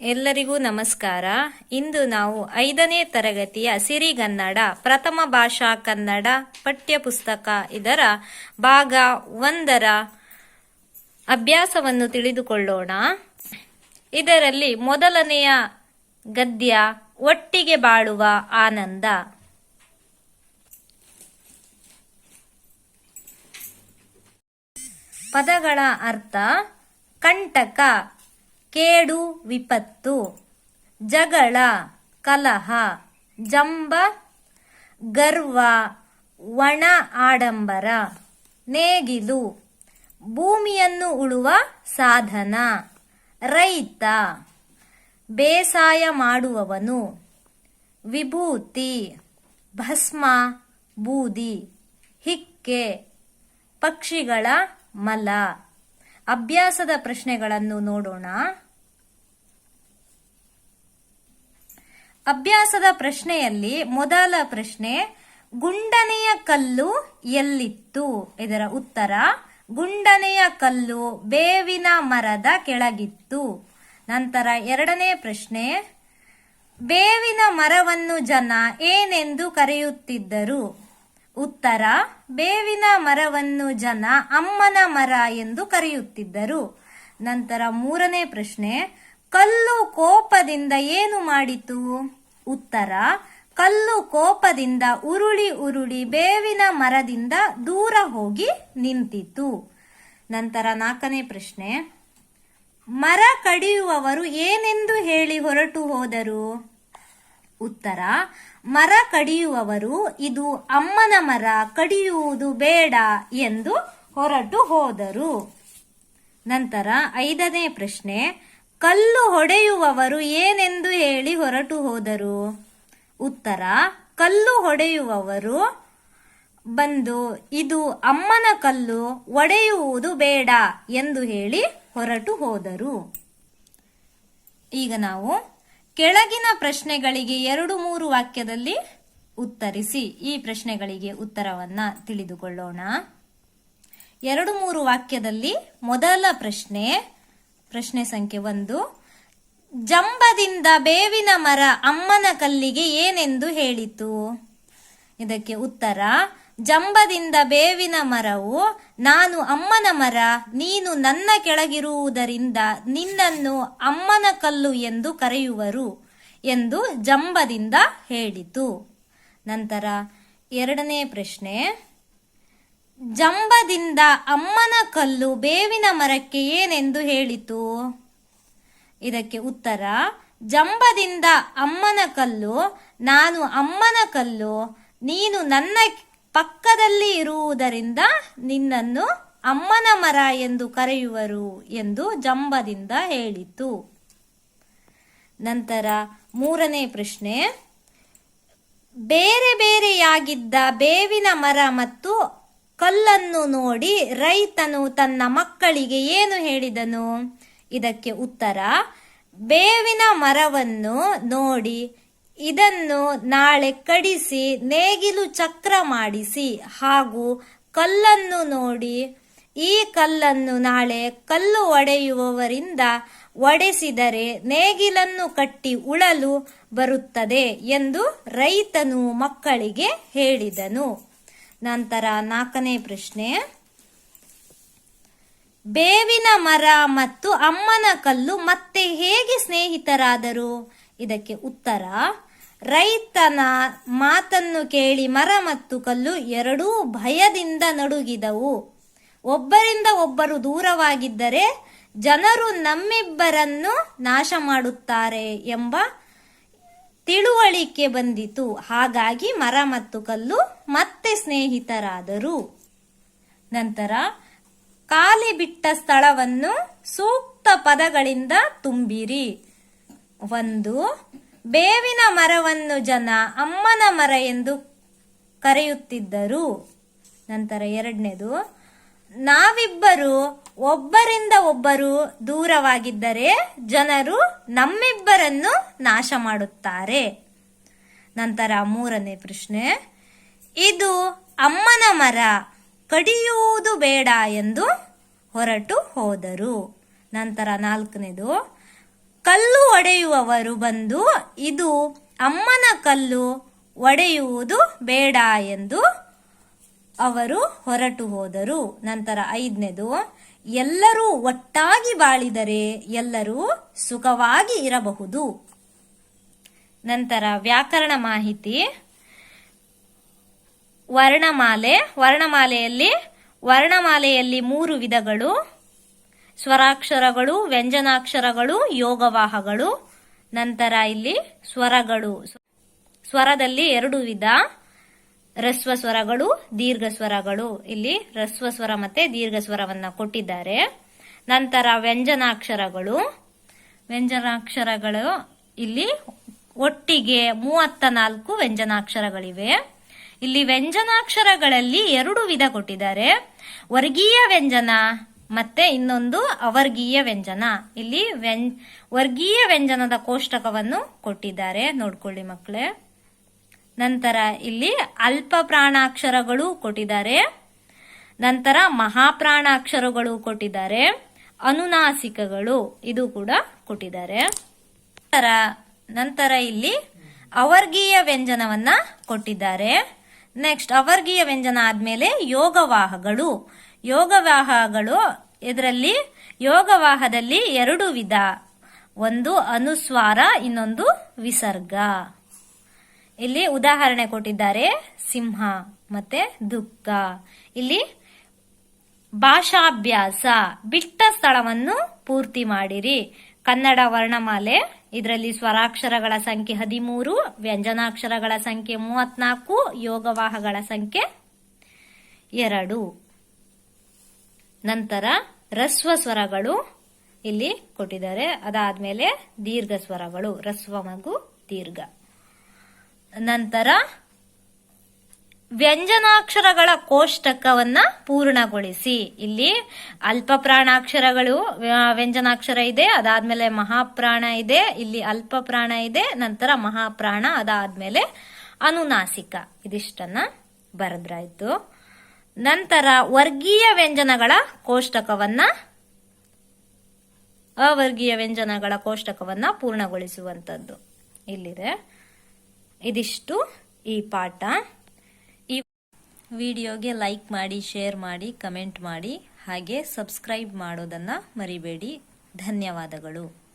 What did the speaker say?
ಎಲ್ಲರಿಗೂ ನಮಸ್ಕಾರ. ಇಂದು ನಾವು ಐದನೇ ತರಗತಿಯ ಸಿರಿಗನ್ನಡ ಪ್ರಥಮ ಭಾಷಾ ಕನ್ನಡ ಪಠ್ಯಪುಸ್ತಕ ಇದರ ಭಾಗ ಒಂದರ ಅಭ್ಯಾಸವನ್ನು ತಿಳಿದುಕೊಳ್ಳೋಣ. ಇದರಲ್ಲಿ ಮೊದಲನೆಯ ಗದ್ಯ, ಒಟ್ಟಿಗೆ ಬಾಳುವ ಆನಂದ. ಪದಗಳ ಅರ್ಥ, ಕಂಟಕ. ಕೇಡು ವಿಪತ್ತು, ಜಗಳ, ಕಲಹ, ಜಂಬ, ಗರ್ವ, ಒಣ ಆಡಂಬರ, ನೇಗಿಲು, ಭೂಮಿಯನ್ನು ಉಳುವ ಸಾಧನ, ರೈತ, ಬೇಸಾಯ ಮಾಡುವವನು, ವಿಭೂತಿ, ಭಸ್ಮ, ಬೂದಿ, ಹಿಕ್ಕೆ, ಪಕ್ಷಿಗಳ ಮಲ. ಅಭ್ಯಾಸದ ಪ್ರಶ್ನೆಗಳನ್ನು ನೋಡೋಣ. ಅಭ್ಯಾಸದ ಪ್ರಶ್ನೆಯಲ್ಲಿ ಮೊದಲ ಪ್ರಶ್ನೆ, ಗುಂಡನೆಯ ಕಲ್ಲು ಎಲ್ಲಿತ್ತು? ಇದರ ಉತ್ತರ, ಗುಂಡನೆಯ ಕಲ್ಲು ಬೇವಿನ ಮರದ ಕೆಳಗಿತ್ತು. ನಂತರ ಎರಡನೇ ಪ್ರಶ್ನೆ, ಬೇವಿನ ಮರವನ್ನು ಜನ ಏನೆಂದು ಕರೆಯುತ್ತಿದ್ದರು? ಉತ್ತರ, ಬೇವಿನ ಮರವನ್ನು ಜನ ಅಮ್ಮನ ಮರ ಎಂದು ಕರೆಯುತ್ತಿದ್ದರು. ನಂತರ ಮೂರನೇ ಪ್ರಶ್ನೆ ಕಲ್ಲು ಕೋಪದಿಂದ ಏನು ಮಾಡಿತು? ಉತ್ತರ, ಕಲ್ಲು ಕೋಪದಿಂದ ಉರುಳಿ ಉರುಳಿ ಬೇವಿನ ಮರದಿಂದ ದೂರ ಹೋಗಿ ನಿಂತಿತು. ನಂತರ ನಾಲ್ಕನೇ ಪ್ರಶ್ನೆ, ಮರ ಕಡಿಯುವವರು ಏನೆಂದು ಹೇಳಿ ಹೊರಟು ಹೋದರು? ಉತ್ತರ, ಮರ ಕಡಿಯುವವರು, ಇದು ಅಮ್ಮನ ಮರ, ಕಡಿಯುವುದು ಬೇಡ ಎಂದು ಹೊರಟು ಹೋದರು. ನಂತರ ಐದನೇ ಪ್ರಶ್ನೆ ಕಲ್ಲು ಹೊಡೆಯುವವರು ಏನೆಂದು ಹೇಳಿ ಹೊರಟು ಹೋದರು. ಉತ್ತರ, ಕಲ್ಲು ಹೊಡೆಯುವವರು ಬಂದು, ಇದು ಅಮ್ಮನ ಕಲ್ಲು, ಒಡೆಯುವುದು ಬೇಡ ಎಂದು ಹೇಳಿ ಹೊರಟು ಹೋದರು. ಈಗ ನಾವು ಕೆಳಗಿನ ಪ್ರಶ್ನೆಗಳಿಗೆ ಎರಡು ಮೂರು ವಾಕ್ಯದಲ್ಲಿ ಉತ್ತರಿಸಿ ಈ ಪ್ರಶ್ನೆಗಳಿಗೆ ಉತ್ತರವನ್ನ ತಿಳಿದುಕೊಳ್ಳೋಣ. ಎರಡು ಮೂರು ವಾಕ್ಯದಲ್ಲಿ ಮೊದಲ ಪ್ರಶ್ನೆ ಪ್ರಶ್ನೆ ಸಂಖ್ಯೆ ಒಂದು. ಜಂಬದಿಂದ ಬೇವಿನ ಮರ ಅಮ್ಮನ ಕಲ್ಲಿಗೆ ಏನೆಂದು ಹೇಳಿತು? ಇದಕ್ಕೆ ಉತ್ತರ, ಜಂಬದಿಂದ ಬೇವಿನ ಮರವು, ನಾನು ಅಮ್ಮನ ಮರ, ನೀನು ನನ್ನ ಕೆಳಗಿರುವುದರಿಂದ ನಿನ್ನನ್ನು ಅಮ್ಮನ ಕಲ್ಲು ಎಂದು ಕರೆಯುವರು ಎಂದು ಜಂಬದಿಂದ ಹೇಳಿತು. ನಂತರ ಎರಡನೇ ಪ್ರಶ್ನೆ ಜಂಬದಿಂದ ಅಮ್ಮನ ಕಲ್ಲು ಬೇವಿನ ಮರಕ್ಕೆ ಏನೆಂದು ಹೇಳಿತು? ಇದಕ್ಕೆ ಉತ್ತರ, ಜಂಬದಿಂದ ಅಮ್ಮನ ಕಲ್ಲು, ನಾನು ಅಮ್ಮನ ಕಲ್ಲು, ನೀನು ನನ್ನ ಪಕ್ಕದಲ್ಲಿ ಇರುವುದರಿಂದ ನಿನ್ನನ್ನು ಅಮ್ಮನ ಮರ ಎಂದು ಕರೆಯುವರು ಎಂದು ಜಂಬದಿಂದ ಹೇಳಿತು. ನಂತರ ಮೂರನೇ ಪ್ರಶ್ನೆ, ಬೇರೆ ಬೇರೆಯಾಗಿದ್ದ ಬೇವಿನ ಮರ ಮತ್ತು ಕಲ್ಲನ್ನು ನೋಡಿ ರೈತನು ತನ್ನ ಮಕ್ಕಳಿಗೆ ಏನು ಹೇಳಿದನು? ಇದಕ್ಕೆ ಉತ್ತರ, ಬೇವಿನ ಮರವನ್ನು ನೋಡಿ, ಇದನ್ನು ನಾಳೆ ಕಡಿಸಿ, ನೇಗಿಲು ಚಕ್ರ ಮಾಡಿಸಿ ಹಾಗೂ ಕಲ್ಲನ್ನು ನೋಡಿ, ಈ ಕಲ್ಲನ್ನು ನಾಳೆ ಕಲ್ಲು ಒಡೆಯುವವರಿಂದ ಒಡೆಸಿದರೆ ನೇಗಿಲನ್ನು ಕಟ್ಟಿ ಉಳಲು ಬರುತ್ತದೆ ಎಂದು ರೈತನು ಮಕ್ಕಳಿಗೆ ಹೇಳಿದನು. ನಂತರ ನಾಲ್ಕನೇ ಪ್ರಶ್ನೆ. ಬೇವಿನ ಮರ ಮತ್ತು ಅಮ್ಮನ ಕಲ್ಲು ಮತ್ತೆ ಹೇಗೆ ಸ್ನೇಹಿತರಾದರು? ಇದಕ್ಕೆ ಉತ್ತರ, ರೈತನ ಮಾತನ್ನು ಕೇಳಿ ಮರ ಮತ್ತು ಕಲ್ಲು ಎರಡೂ ಭಯದಿಂದ ನಡುಗಿದವು. ಒಬ್ಬರಿಂದ ಒಬ್ಬರು ದೂರವಾಗಿದ್ದರೆ ಜನರು ನಮ್ಮಿಬ್ಬರನ್ನು ನಾಶ ಮಾಡುತ್ತಾರೆ ಎಂಬ ತಿಳುವಳಿಕೆ ಬಂದಿತು. ಹಾಗಾಗಿ ಮರ ಮತ್ತು ಕಲ್ಲು ಮತ್ತೆ ಸ್ನೇಹಿತರಾದರು. ನಂತರ ಖಾಲಿ ಬಿಟ್ಟ ಸ್ಥಳವನ್ನು ಸೂಕ್ತ ಪದಗಳಿಂದ ತುಂಬಿರಿ. ಒಂದು, ಬೇವಿನ ಮರವನ್ನು ಜನ ಅಮ್ಮನ ಮರ ಎಂದು ಕರೆಯುತ್ತಿದ್ದರು. ನಂತರ ಎರಡನೇದು ನಾವಿಬ್ಬರು ಒಬ್ಬರಿಂದ ಒಬ್ಬರು ದೂರವಾಗಿದ್ದರೆ ಜನರು ನಮ್ಮಿಬ್ಬರನ್ನು ನಾಶ ಮಾಡುತ್ತಾರೆ. ನಂತರ ಮೂರನೇ ಪ್ರಶ್ನೆ, ಇದು ಅಮ್ಮನ ಮರ ಕಡಿಯುವುದು ಬೇಡ ಎಂದು ಹೊರಟು ಹೋದರು. ನಂತರ ನಾಲ್ಕನೇದು, ಕಲ್ಲು ಒಡೆಯುವವರು ಬಂದು ಇದು ಅಮ್ಮನ ಕಲ್ಲು ಒಡೆಯುವುದು ಬೇಡ ಎಂದು ಅವರು ಹೊರಟು ಹೋದರು. ನಂತರ ಐದನೇದು, ಎಲ್ಲರೂ ಒಟ್ಟಾಗಿ ಬಾಳಿದರೆ ಎಲ್ಲರೂ ಸುಖವಾಗಿ ಇರಬಹುದು. ನಂತರ ವ್ಯಾಕರಣ ಮಾಹಿತಿ. ವರ್ಣಮಾಲೆ. ವರ್ಣಮಾಲೆಯಲ್ಲಿ ವರ್ಣಮಾಲೆಯಲ್ಲಿ ಮೂರು ವಿಧಗಳು. ಸ್ವರಾಕ್ಷರಗಳು, ವ್ಯಂಜನಾಕ್ಷರಗಳು, ಯೋಗವಾಹಗಳು. ನಂತರ ಇಲ್ಲಿ ಸ್ವರಗಳು. ಸ್ವರದಲ್ಲಿ ಎರಡು ವಿಧ. ರಸ್ವ ಸ್ವರಗಳು, ದೀರ್ಘ ಸ್ವರಗಳು. ಇಲ್ಲಿ ರಸ್ವ ಸ್ವರ ಮತ್ತೆ ದೀರ್ಘ ಸ್ವರವನ್ನ ಕೊಟ್ಟಿದ್ದಾರೆ. ನಂತರ ವ್ಯಂಜನಾಕ್ಷರಗಳು. ವ್ಯಂಜನಾಕ್ಷರಗಳು ಇಲ್ಲಿ ಒಟ್ಟಿಗೆ ಮೂವತ್ತ ನಾಲ್ಕು ವ್ಯಂಜನಾಕ್ಷರಗಳಿವೆ. ಇಲ್ಲಿ ವ್ಯಂಜನಾಕ್ಷರಗಳಲ್ಲಿ ಎರಡು ವಿಧ ಕೊಟ್ಟಿದ್ದಾರೆ. ವರ್ಗೀಯ ವ್ಯಂಜನ ಮತ್ತೆ ಇನ್ನೊಂದು ಅವರ್ಗೀಯ ವ್ಯಂಜನ. ಇಲ್ಲಿ ವ್ಯಂ ವರ್ಗೀಯ ವ್ಯಂಜನದ ಕೋಷ್ಟಕವನ್ನು ಕೊಟ್ಟಿದ್ದಾರೆ. ನೋಡ್ಕೊಳ್ಳಿ ಮಕ್ಕಳೇ. ನಂತರ ಇಲ್ಲಿ ಅಲ್ಪ ಪ್ರಾಣಾಕ್ಷರಗಳು ಕೊಟ್ಟಿದ್ದಾರೆ. ನಂತರ ಮಹಾಪ್ರಾಣಾಕ್ಷರಗಳು ಕೊಟ್ಟಿದ್ದಾರೆ. ಅನುನಾಸಿಕಗಳು ಇದು ಕೂಡ ಕೊಟ್ಟಿದ್ದಾರೆ. ನಂತರ ನಂತರ ಇಲ್ಲಿ ಅವರ್ಗೀಯ ವ್ಯಂಜನವನ್ನ ಕೊಟ್ಟಿದ್ದಾರೆ. ನೆಕ್ಸ್ಟ್ ಅವರ್ಗೀಯ ವ್ಯಂಜನ ಆದ್ಮೇಲೆ ಯೋಗವಾಹಗಳು. ಯೋಗವಾಹಗಳು ಇದರಲ್ಲಿ ಯೋಗವಾಹದಲ್ಲಿ ಎರಡು ವಿಧ. ಒಂದು ಅನುಸ್ವಾರ, ಇನ್ನೊಂದು ವಿಸರ್ಗ. ಇಲ್ಲಿ ಉದಾಹರಣೆ ಕೊಟ್ಟಿದ್ದಾರೆ ಸಿಂಹ, ಮತ್ತೆ ದುಃಖ. ಇಲ್ಲಿ ಭಾಷಾಭ್ಯಾಸ, ಬಿಟ್ಟ ಸ್ಥಳವನ್ನು ಪೂರ್ತಿ ಮಾಡಿರಿ. ಕನ್ನಡ ವರ್ಣಮಾಲೆ, ಇದರಲ್ಲಿ ಸ್ವರಾಕ್ಷರಗಳ ಸಂಖ್ಯೆ ಹದಿಮೂರು, ವ್ಯಂಜನಾಕ್ಷರಗಳ ಸಂಖ್ಯೆ ಮೂವತ್ನಾಲ್ಕು ಯೋಗವಾಹಗಳ ಸಂಖ್ಯೆ ಎರಡು. ನಂತರ ರಸ್ವ ಸ್ವರಗಳು ಇಲ್ಲಿ ಕೊಟ್ಟಿದ್ದಾರೆ. ಅದಾದ್ಮೇಲೆ ದೀರ್ಘ ಸ್ವರಗಳು, ರಸ್ವ ಮಗು, ದೀರ್ಘ. ನಂತರ ವ್ಯಂಜನಾಕ್ಷರಗಳ ಕೋಷ್ಟಕವನ್ನ ಪೂರ್ಣಗೊಳಿಸಿ. ಇಲ್ಲಿ ಅಲ್ಪ ಪ್ರಾಣಾಕ್ಷರಗಳು ವ್ಯಂಜನಾಕ್ಷರ ಇದೆ, ಅದಾದ್ಮೇಲೆ ಮಹಾಪ್ರಾಣ ಇದೆ, ಇಲ್ಲಿ ಅಲ್ಪ ಪ್ರಾಣ ಇದೆ, ನಂತರ ಮಹಾಪ್ರಾಣ, ಅದಾದ್ಮೇಲೆ ಅನುನಾಸಿಕ. ಇದಿಷ್ಟನ್ನ ಬರೆದ್ರಾಯ್ತು. ನಂತರ ವರ್ಗೀಯ ವ್ಯಂಜನಗಳ ಕೋಷ್ಟಕವನ್ನ ಅವರ್ಗೀಯ ವ್ಯಂಜನಗಳ ಕೋಷ್ಟಕವನ್ನ ಪೂರ್ಣಗೊಳಿಸುವಂತದ್ದು ಇಲ್ಲಿದೆ. ಇದಿಷ್ಟು ಈ ಪಾಠ. ಈ ವಿಡಿಯೋಗೆ ಲೈಕ್ ಮಾಡಿ, ಶೇರ್ ಮಾಡಿ, ಕಮೆಂಟ್ ಮಾಡಿ, ಹಾಗೆ ಸಬ್ಸ್ಕ್ರೈಬ್ ಮಾಡೋದನ್ನು ಮರಿಬೇಡಿ. ಧನ್ಯವಾದಗಳು.